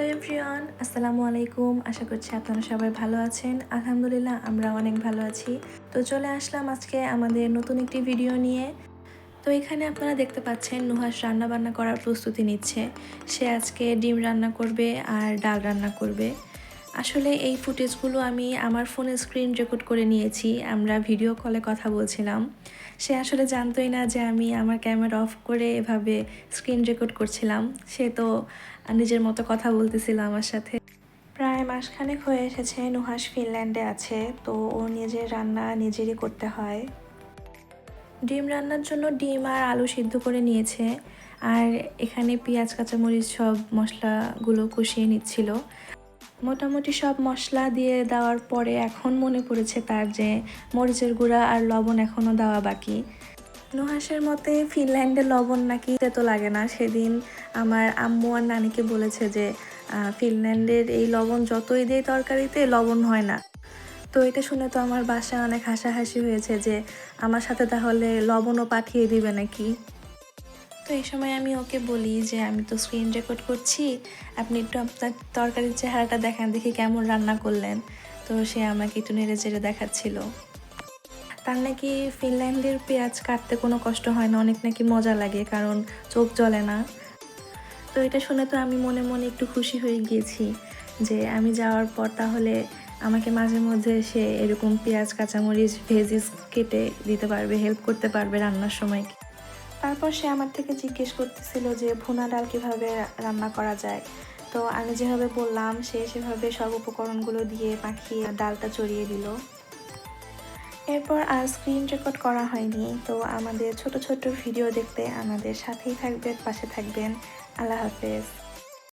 Hello everyone, আসসালামু আলাইকুম। আশা করছি আপনারা সবাই ভালো আছেন। আলহামদুলিল্লাহ আমরা অনেক ভালো আছি। তো চলে আসলাম আজকে আমাদের নতুন একটি ভিডিও নিয়ে। তো এখানে আপনারা দেখতে পাচ্ছেন নুহাস রান্না বান্না করার প্রস্তুতি নিচ্ছে। সে আজকে ডিম রান্না করবে আর ডাল রান্না করবে। আসলে এই ফুটেজগুলো আমি আমার ফোনে স্ক্রিন রেকর্ড করে নিয়েছি, আমরা ভিডিও কলে কথা বলছিলাম। সে আসলে জানতোই না যে আমি আমার ক্যামেরা অফ করে এভাবে স্ক্রিন রেকর্ড করছিলাম। সে তো নিজের মতো কথা বলতেছিল আমার সাথে। প্রায় মাসখানেক হয়ে এসেছে নুহাস ফিনল্যান্ডে আছে, তো ও নিজের রান্না নিজেরই করতে হয়। ডিম রান্নার জন্য ডিম আর আলু সিদ্ধ করে নিয়েছে, আর এখানে পেঁয়াজ, কাঁচামরিচ সব মশলাগুলো কষিয়ে নিচ্ছিল। মোটামুটি সব মশলা দিয়ে দেওয়ার পরে এখন মনে পড়েছে তার যে মরিচের গুঁড়া আর লবণ এখনও দেওয়া বাকি। নুহাসের মতে ফিনল্যান্ডে লবণ নাকি তো লাগে না। সেদিন আমার আম্মু আর নানিকে বলেছে যে ফিনল্যান্ডের এই লবণ যতই দেয় তরকারিতে লবণ হয় না। তো এটা শুনে তো আমার বাসায় অনেক হাসাহাসি হয়েছে যে, আমার সাথে তাহলে লবণও পাঠিয়ে দিবে নাকি? তো এই সময় আমি ওকে বলি যে আমি তো স্ক্রিন রেকর্ড করছি, আপনি একটু আপনার তরকারির চেহারাটা দেখান, দেখি কেমন রান্না করলেন। তো সে আমাকে একটু নেড়ে চেড়ে দেখাচ্ছিল। তার নাকি ফিনল্যান্ডের পেঁয়াজ কাটতে কোনো কষ্ট হয় না, অনেক নাকি মজা লাগে, কারণ চোখ জ্বলে না। তো এটা শুনে তো আমি মনে মনে একটু খুশি হয়ে গিয়েছি যে আমি যাওয়ার পর তাহলে আমাকে মাঝে মধ্যে সে এরকম পেঁয়াজ, কাঁচামরিচ, ভেজিস কেটে দিতে পারবে হেল্প করতে পারবে রান্নার সময়। তারপর সে আমার থেকে জিজ্ঞেস করতেছিল যে, ভুনা ডাল কীভাবে রান্না করা যায়? তো আমি যেভাবে বললাম, সে সেভাবে সব উপকরণগুলো দিয়ে মাখিয়ে ডালটা চড়িয়ে দিল। এরপর আর স্ক্রিন রেকর্ড করা হয়নি। তো আমাদের ছোট ছোট ভিডিও দেখতে আমাদের সাথেই থাকবেন, পাশে থাকবেন। আল্লাহ হাফেজ।